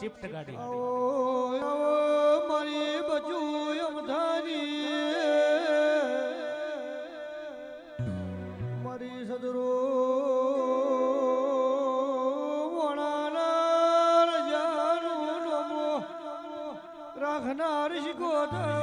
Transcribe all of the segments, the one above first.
Shift ગાડી. મારી બચુ યમધારી. મારી સદરો રાખનાર શિકોતર.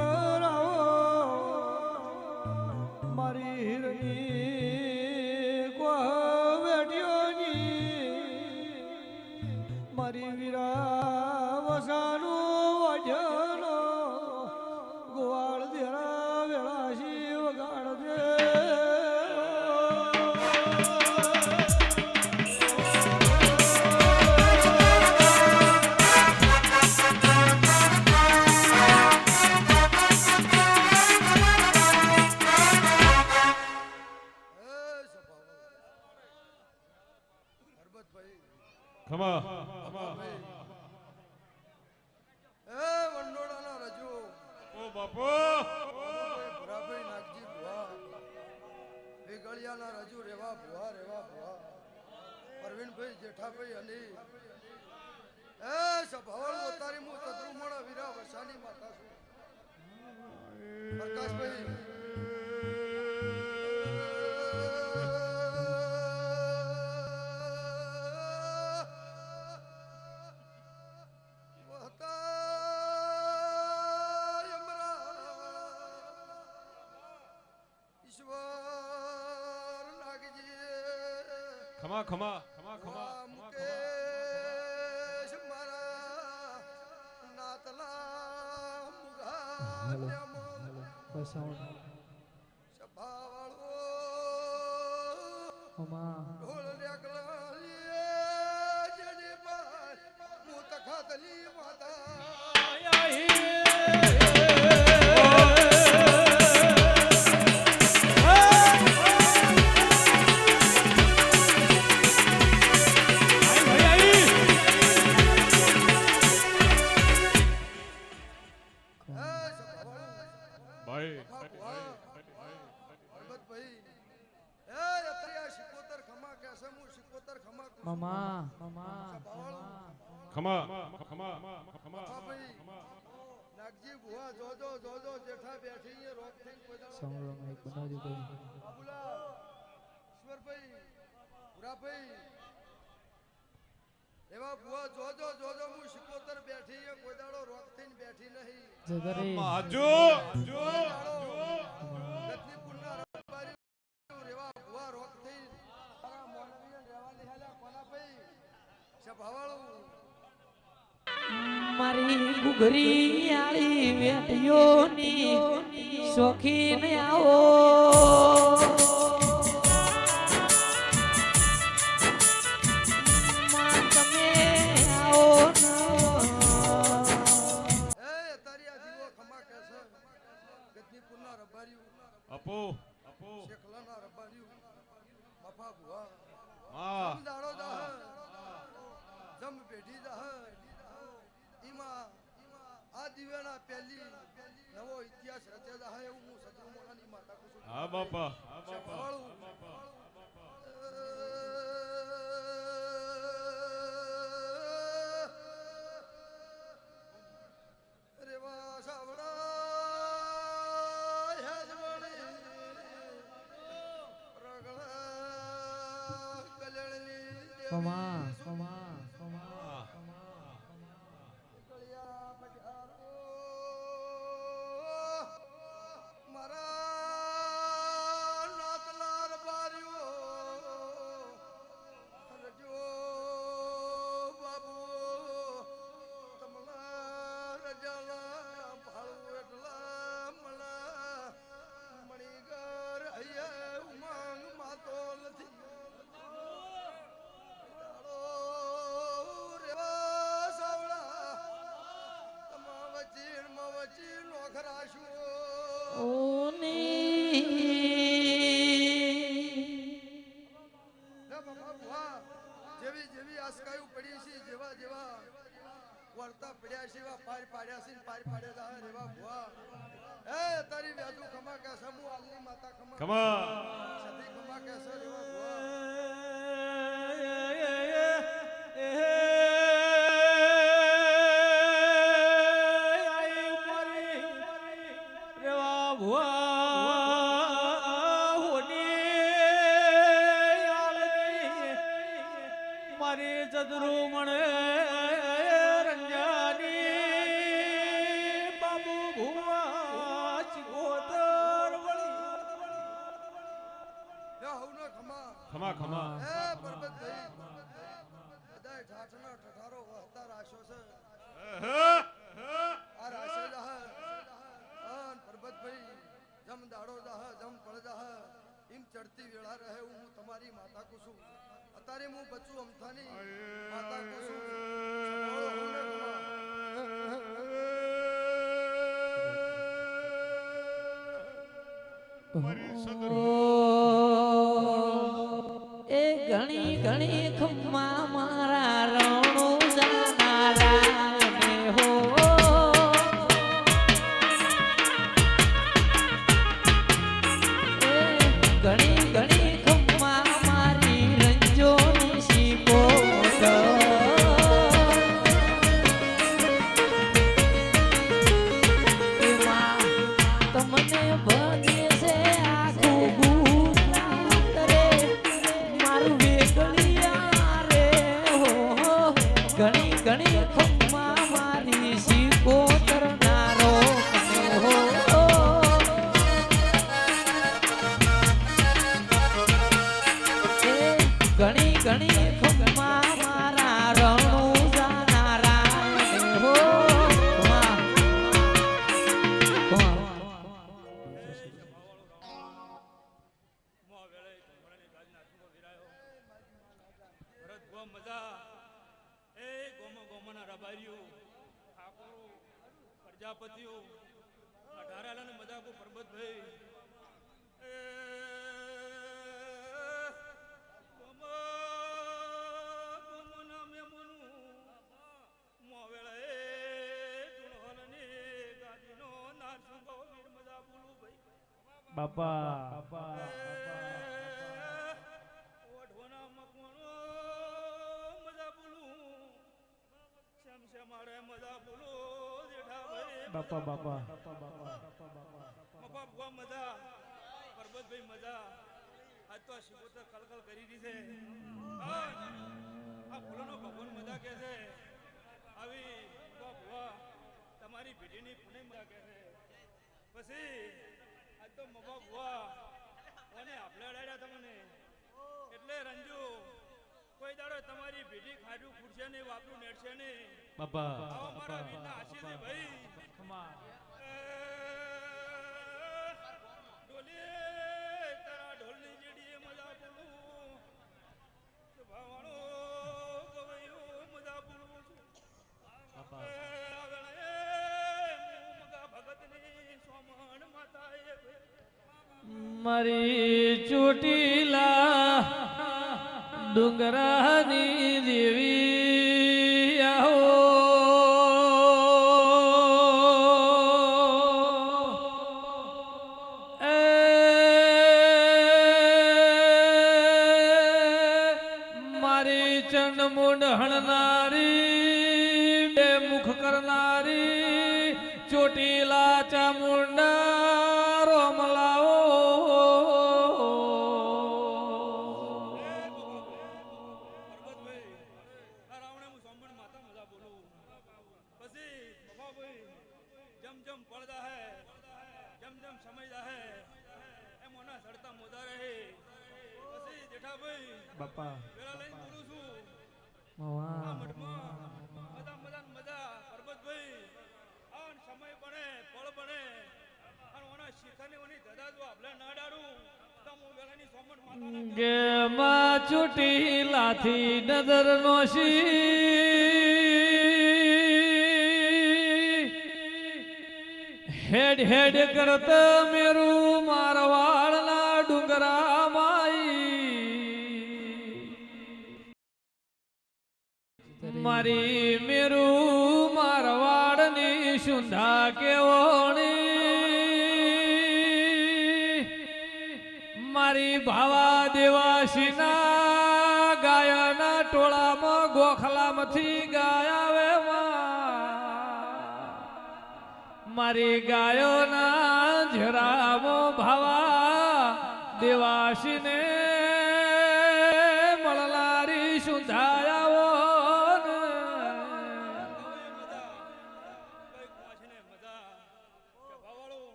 વેગળિયાના રજુ રેવા, ભુવા રેવા, ભુવા. પરવીનભાઈ જેઠાભાઈ અલી એ સભાવળ મોતારી મુ તદ્રુમણ વીરા વસાની માતા છું. પ્રકાશભાઈ ખમા ખમા ખમા ખમા મુકેશ મારા નાતલા મુગા ન્યમલ સભાવાળો ઢોલ રેકલાલીએ જેની પાસ હું તખાતલી ખમા. ખમા ખમા ભાઈ નાગજી ભુવા જોજો જોજો જેઠા બેઠી છે રોક થઈ કોઈ દાડો બાબુલા ઈશ્વરભાઈ ભુરાભાઈ એવા ભુવા જોજો જોજો હું શિકોતર બેઠી છે કોઈ દાડો રોક થઈને બેઠી નહીં હાજો ગતની પુરના રબારી રેવા રોક થઈ તારા મોનવીને રેવા નિહાલ્યા કોના ભાઈ સભાવાળું મારી ઘુઘરી આળી વેટીઓની શોખીન આવો નવો ઇતિહાસ રચે જાહ એવું હું હા બાપા. હા બાપા. સભાવાળું રેવા જેવી જેવી આસકાયું પડી છે જેવા જેવા વર્તા પડ્યા છે એવા પાર પાડ્યા છે ને પાર પાડ્યા જા રેવા ભુવા એ તારી વ્યાજુ ખમા કા સમૂહ આલની માતા ખમા ખમા. ಓ અત્યારે હું બચું અમથાની માતા એ ઘણી ઘણી ખમ્મા ઘણી ખમ્મા મારી શીખો રબારીઓ, ઠાકોરો, પ્રજાપતિઓ, અઢારાલાને મજાકો પરબતભાઈ. બાપા ગોમો, ભાઈ બાપા બાપા. મફા મજા. પરબતભાઈ મજા. આજ તો આ શિકોતર કલકલ કરી રહી છે. આ ફૂલોનો ભગવાન મજા કે છે. આવી ભુવા તમારી ભેટીની પુણે મજા કે છે. પછી આજ તો મબા ભુવા કોને આપણે અડાડ્યા તમને? એટલે રંજુ કોઈ દાડો તમારી ભેટી ખાડું ફૂટશે નહીં વાપરું નેડશે નહીં બાપા. આવો મારા વીરના આશીર્વાદ ભાઈ. ડોલે તારા ઢોલની જેડીએ મજા બોલું ભાવાણો ગવૈયો મજા બોલું મારી ચોટીલા ડુંગરાની દેવી બાપા વેળા લઈને બોલું છું આ વાહ મજા મજા મજા પરબતભાઈ આ સમય બને ફળ બને અને ઓના શિખાની ઓની ધદા જો આપણે ના ડાડું તો હું વેળાની સોમણ માતાના ગે માં ચોટીલાથી નજર નોશી હેડ હેડ કરતા મેરું મારી મેરું મારવાડની સુંધા કેવોણી? મારી ભાવા દેવાસીના ગાયાના ટોળામાં ગોખલામાંથી ગાયા વે મારી ગાયોના જરામો ભાવા દેવાસીને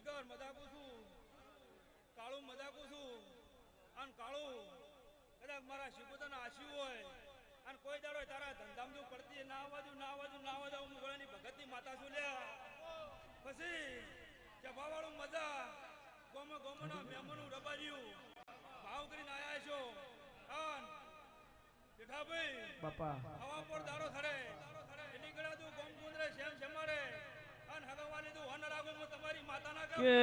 મજાકું છું. કાળું મજાકું છું. અને કાળું કદાચ મારા શિકોતરના આશી હોય. અને કોઈ દાડો તારા ધંધામાં પડતી ના આવવાજુ ના આવવાજુ ના આવવાજુ હું ગળાની ભગતની માતા છું લ્યા. પછી જભાવાળું મજા ગોમો ગોમોના મહેમાનું રબાર્યું. ભાવ કરીને આયા છો. અન જેઠાભાઈ બાપા. હવા પર દાડો થરે એની ગળા તું ગોમ ગુંદરે શેમ શેમારે અન હગવાલી તું હન રાગો હું તમારી માતાના કે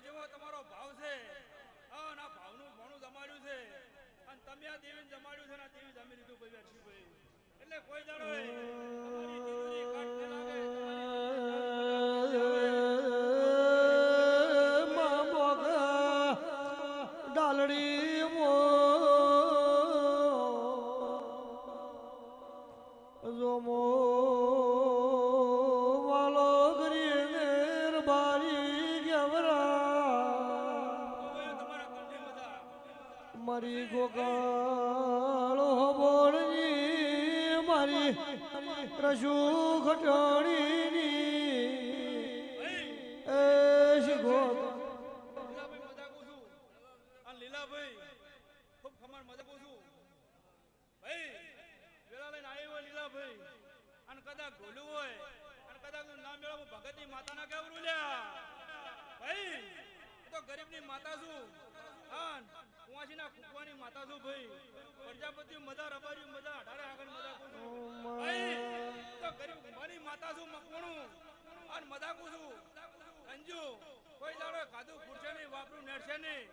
જેવો તમારો ભાવ છે. હા આ ભાવનું ઘણું જમાડ્યું છે. અને તમે આ દેવીને જમાડ્યું છે ને આ દેવી જમી લીધું ભાઈ એટલે કોઈ દાડો મારી રજુ આવ્યો હોય લીલાભાઈ. કદાચ નામ મેળવું ભગતની માતાના કેવરું લ્યા. ભાઈ, હું તો ગરીબની માતા છું. અન કુંવાસીના કુકવાની માતા છું, ભાઈ. પ્રજાપતિ મજા રબારી મજા અઢારે માતા છું મકવણું અને મજાકું છું. અંજુ કોઈ દાડો ખાધું ખૂટશે નહીં, વાપરું, નડશે નહીં.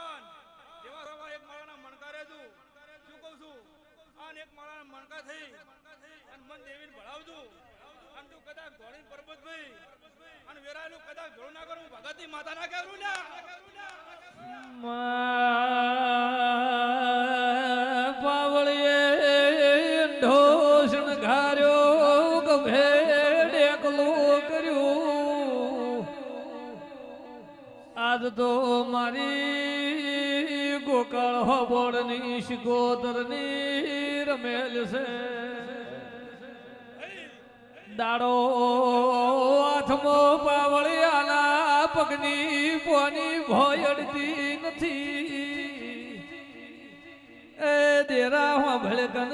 અન જેવા સવા એક માળાના મણકા રહેતું શું કહું છું? આન એક માળાના મણકા થઈ. અને મન દેવીને ભળાવજું અને તું કદાચ ઘોડી પરબત ભાઈ અને વેરાયેલું કદાચ ઘોડું ના કરું, ભગતની માતા ના કહેવું ના તો મારી ગોકળ હોબોળની શિકોતરની રમેલ છે. દાડો હાથમો પાવળિયાના પગની પોની ભોયડતી નથી. એ દેરા ભળકન